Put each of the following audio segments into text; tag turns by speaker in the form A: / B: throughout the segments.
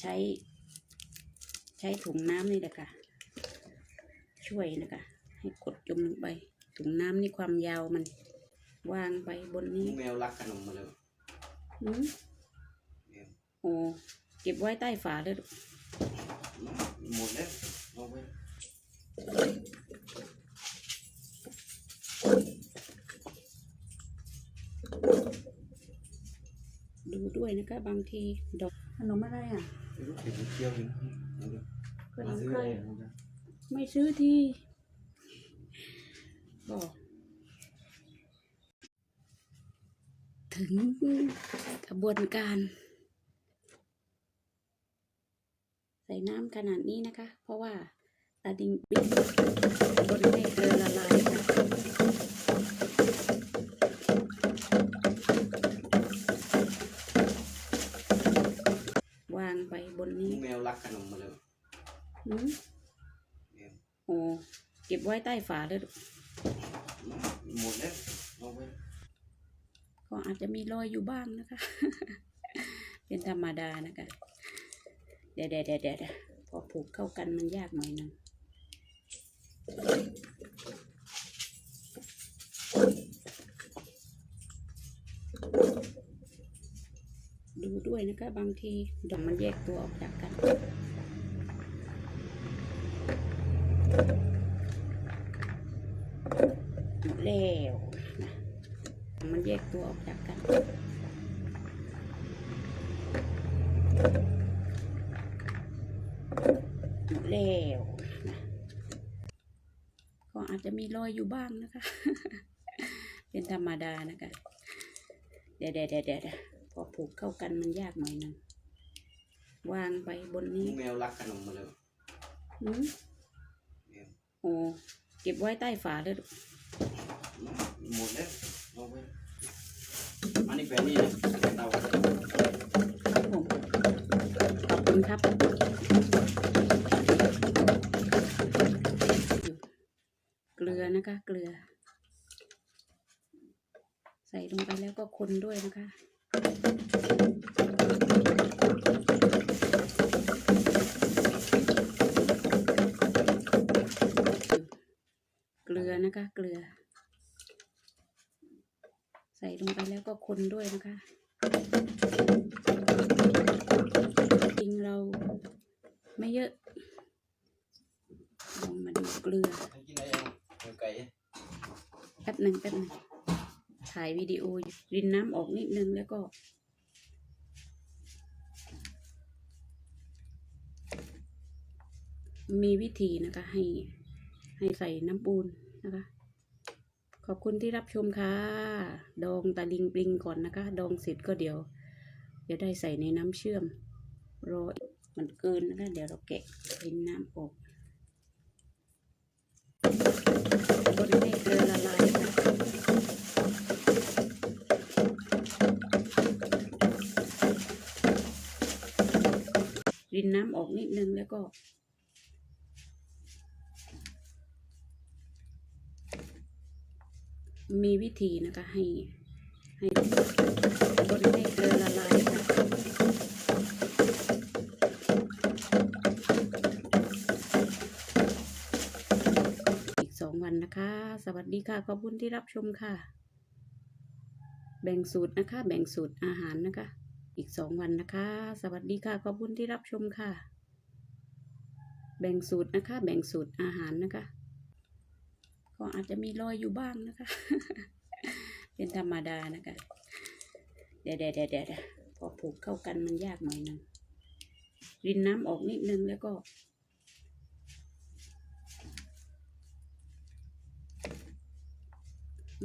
A: ใช้ ใช้ถุงน้ำนี่แหละค่ะ ช่วยนะคะ ให้กดจุ่มลงไป ถุงน้ำนี่ความยาวมัน วางไปบนนี้
B: แมวรักขนมมาเลย
A: อืม
B: แมว
A: โอ้เก็บไว้ใต้ฝาเลยลูก
B: หมดแล้วเอาไป
A: ดูด้วยนะคะ บางทีดอกขนมอะไรอะ
B: ไม่ รู้เก็บเที่ยวกินเอาเลย
A: ขน
B: มาซื้อ
A: ใค
B: อะไรนะ
A: ไม่ซื้อที่ก็ถึงกระบวนการ ใส่น้ำขนาดนี้นะคะ เพราะว่าตาดิงปิดบนให้เกลือละลายค่ะ วางไปบนนี้
B: แมวรักขนมมาเลย
A: อืม
B: แมว
A: โอ้เก็บไว้ใต้ฝาเลยลูก
B: หมดแล้วเอาไป
A: ก็อาจจะมีรอยอยู่บ้างนะคะ เป็นธรรมดานะคะ เดี๋ยวเดี๋ยวเดี๋ยวเดี๋ยวพอผูกเข้ากันมันยากหน่อยหนึง ดูด้วยนะคะบางทีดอกมันแยกตัวออกจากกัน แล้วนะมันแยกตัวออกจากกันแล้วนะก็อาจจะมีรอยอยู่บ้างนะคะ เป็นธรรมดานะคะ เดะเดี๋ยวเดี๋ยวเดี๋ยว พอผูกเข้ากันมันยากหน่อยหนึงวางไปบนนี้
B: แมวรักขนมมาเลย
A: อืม
B: แมว
A: โอ้เก็บไว้ใต้ฝาเลยลูก
B: หมดแล้วเอาไปอันนี้แฟนนี่นะเตา
A: ครับผมขอบคุณครับเกลือนะคะ เกลือ ใส่ลงไปแล้วก็คนด้วยนะคะ เกลือนะคะ เกลือ ใส่ลงไปแล้วก็คนด้วยนะคะจริงเราไม่เยอะลองมาดูเกลือ
B: กินอะไรยังเนื้อไก่
A: แป๊บหนึ่งแป๊บหนึ่ง ถ่ายวิดีโอรินน้ำออกนิดนึงแล้วก็ มีวิธีนะคะให้ให้ใส่น้ำปูนนะคะ ขอบคุณที่รับชมค่ะ ดองตะลิงปลิงก่อนนะคะ ดองเสร็จก็เดี๋ยว เดี๋ยวได้ใส่ในน้ำเชื่อมรอมันเกินนะคะ เดี๋ยวเราแกะรินน้ำออกคนให้เกลือละลายค่ะ ริ น้ำออกนิดนึงแล้วก็ มีวิธีนะคะให้ให้คนให้เกลือละลายค่ะอีกสองวันนะคะ สวัสดีค่ะ ขอบคุณที่รับชมค่ะ แบ่งสูตรนะคะ แบ่งสูตรอาหารนะคะ อีกสองวันนะคะ สวัสดีค่ะ ขอบคุณที่รับชมค่ะ แบ่งสูตรนะคะ แบ่งสูตรอาหารนะคะ ก็อาจจะมีรอยอยู่บ้างนะคะ เป็นธรรมดานะคะ เดี๋ยวเดี๋ยวเดี๋ยวดพอผูกเข้ากันมันยากหน่อยนึงรินน้ำออกนิดนึงแล้วก็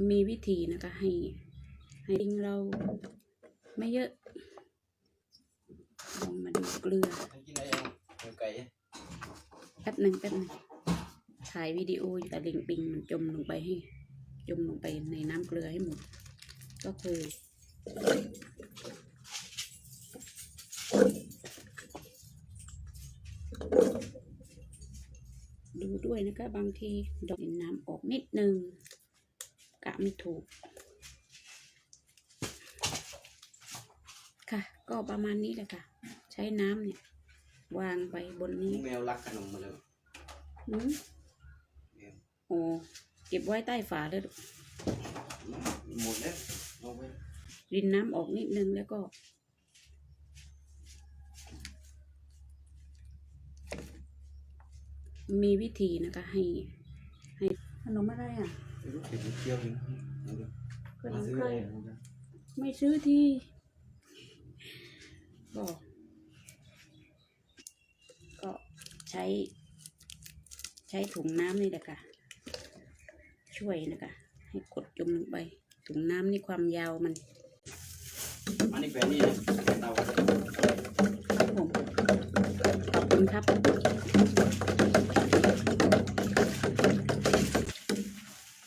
A: มีวิธีนะคะให้ให้ดิงเราไม่เยอะ เกลือ
B: กินอะไรยังเนื้อไก่
A: แป๊บหนึ่งแป๊บหนึ่งถ่ายวิดีโออยู่แต่ลิงปิงมันจมลงไปให้ จมลงไปในน้ำเกลือให้หมด ก็คือดูด้วยนะคะบางทีดอกน้ำออกนิดนึงกะไม่ถูก ค่ะ ก็ประมาณนี้แหละค่ะ ใช้น้ำเนี่ย วางไปบนนี้
B: แมวรักขนมมาเลย
A: หืม
B: แมว
A: โอ้เก็บไว้ใต้ฝาเลยลูก
B: หมดแล้วเอาไป
A: รินน้ำออกนิดนึงแล้วก็ มีวิธีนะคะ ให้ ให้ขนมอะไรอะ
B: ไม่รู้เก็บเที่ยวยังเอาดู
A: ขน
B: มามซื้อ
A: ใคร
B: อะไรเอาดู
A: ไม่ซื้อที่ก็ก็ใช้ ใช้ถุงน้ำนี่แหละค่ะ ช่วยนะคะ ให้กดจมลงไป ถุงน้ำนี่ความยาวมัน
B: อันนี้แปลนี่นะเตา
A: ครับผมขอบคุณครับ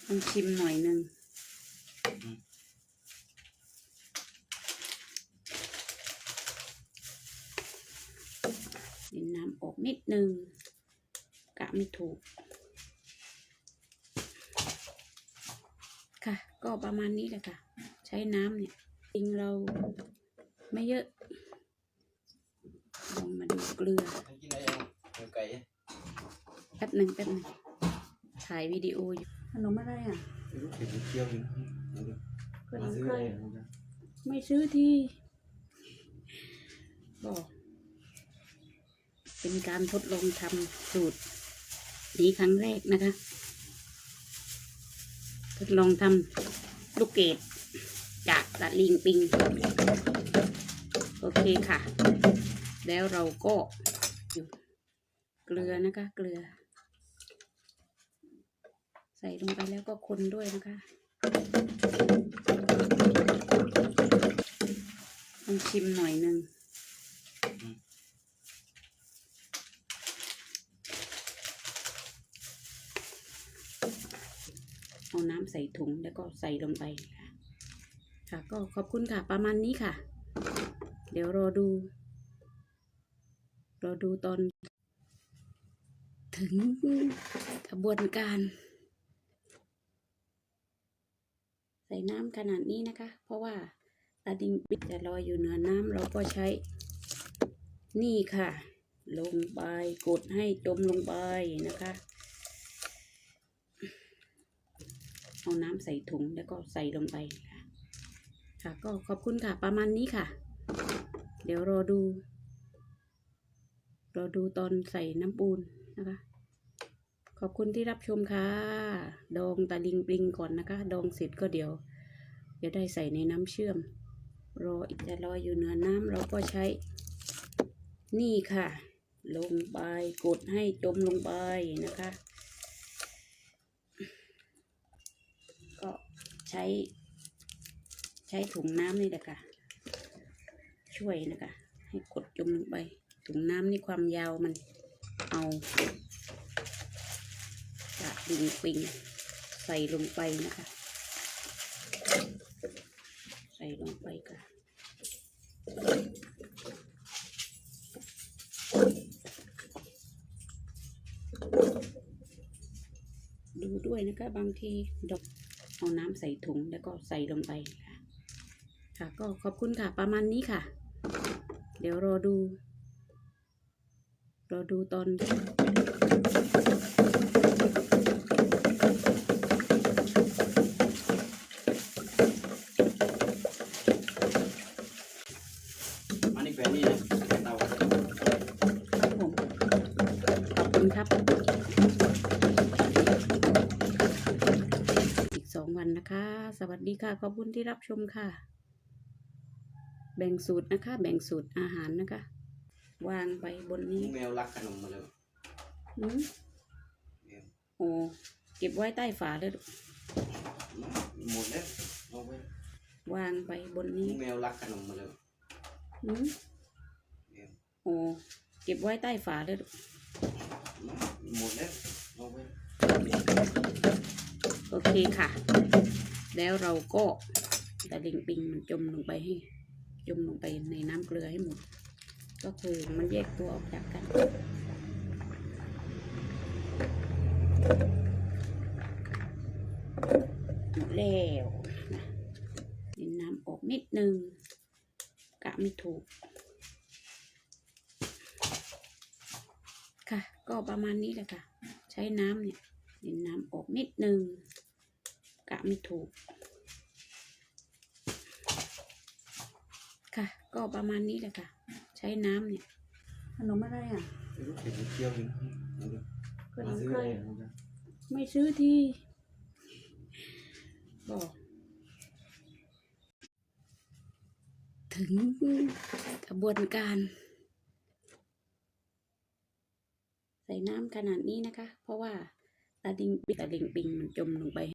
A: ลองชิมหน่อยหนึ่ง ดินน้ำออกนิดนึงกะไม่ถูก ค่ะ ก็ประมาณนี้แหละค่ะ ใช้น้ำเนี่ยจริงเราไม่เยอะลองมาดูเกลือ
B: กินอะไรยังเนื้อไก่
A: แป๊บหนึ่งแป๊บหนึ่งถ่ายวิดีโออยู่ขนมอะไรอะ
B: ไม่รู้เก็บเที่ยวยังเอาดู
A: ขน
B: มามซื้อ
A: ใค
B: อะ
A: ร
B: ไรเอาดู
A: ไม่ซื้อที่บอก เป็นการทดลองทำสูตร นี้ครั้งแรกนะคะ ทดลองทำลูกเกดจากตะลิงปิง โอเคค่ะ แล้วเราก็เกลือนะคะ เกลือ ใส่ลงไปแล้วก็คนด้วยนะคะลองชิมหน่อยหนึ่ง เอาน้ำใส่ถุงแล้วก็ใส่ลงไปค่ะค่ะก็ขอบคุณค่ะประมาณนี้ค่ะ เดี๋ยวรอดู รอดูตอน ถึงกระบวนการ ใส่น้ำขนาดนี้นะคะ เพราะว่าตาดิงปิดจะลอยอยู่เหนือน้ำเราก็ใช้ นี่ค่ะ ลงไปกดให้จมลงไปนะคะ เอาน้ำใส่ถุงแล้วก็ใส่ลงไปค่ะค่ะก็ขอบคุณค่ะประมาณนี้ค่ะ เดี๋ยวรอดูรอดูตอนใส่น้ำปูนนะคะ ขอบคุณที่รับชมค่ะ ดองตาลิงปลิงก่อนนะคะ ดองเสร็จก็เดี๋ยวเดี๋ยวได้ใส่ในน้ำเชื่อม รออีกจะลอยอยู่เหนือน้ำเราก็ใช้ นี่ค่ะ ลงไปกดให้จมลงไปนะคะ ก็ ใช้ ใช้ถุงน้ำนี่แหละค่ะ ช่วยนะคะ ให้กดจมลงไป ถุงน้ำนี่ความยาวมันเอากระดิ่งปิงใส่ลงไปนะคะ ใส่ลงไปค่ะดูด้วยนะคะบางทีดอก เอาน้ำใส่ถุงแล้วก็ใส่ลงไปค่ะ ค่ะก็ขอบคุณค่ะประมาณนี้ค่ะ เดี๋ยวรอดู รอดูตอน
B: อันนี้แปลนี่นะเตา
A: ครับผมขอบคุณครับ ดีค่ะ ขอบคุณที่รับชมค่ะ แบ่งสูตรนะคะ แบ่งสูตรอาหารนะคะ วางไปบนนี้
B: แมวรักขนมมาเลย
A: หืม
B: แมว
A: โอ้เก็บไว้ใต้ฝาเลยลูก
B: หมดแล้วเอาไป
A: วางไปบนนี้
B: แมวรักขนมมาเลย
A: หืม
B: แมว
A: โอ้เก็บไว้ใต้ฝาเลยลูก
B: หมดแล้วเอาไป
A: โอเคค่ะ แล้วเราก็ตะลิงปิงมันจมลงไปให้ จมลงไปในน้ำเกลือให้หมด ก็คือมันแยกตัวออกจากกันแล้วนะดินน้ำออกนิดนึงกะไม่ถูก ค่ะ ก็ประมาณนี้แหละค่ะ ใช้น้ำเนี่ยเน้นน้ำออกนิดนึงะไม่ถูก ค่ะ ก็ประมาณนี้แหละค่ะ ใช้น้ำเนี่ย ขนมอะไรอะ
B: ไม่รู้เก็บเกี่ยวอยู่นะเอาดู
A: ขน
B: มามซื้อ
A: เค
B: อะไร
A: ย
B: นะจ๊ะ
A: ไม่ซื้อที่บอกถึงกระบวนการ ใส่น้ำขนาดนี้นะคะ เพราะว่าตาดิงปิดตาลิงปิงมันจมลงไป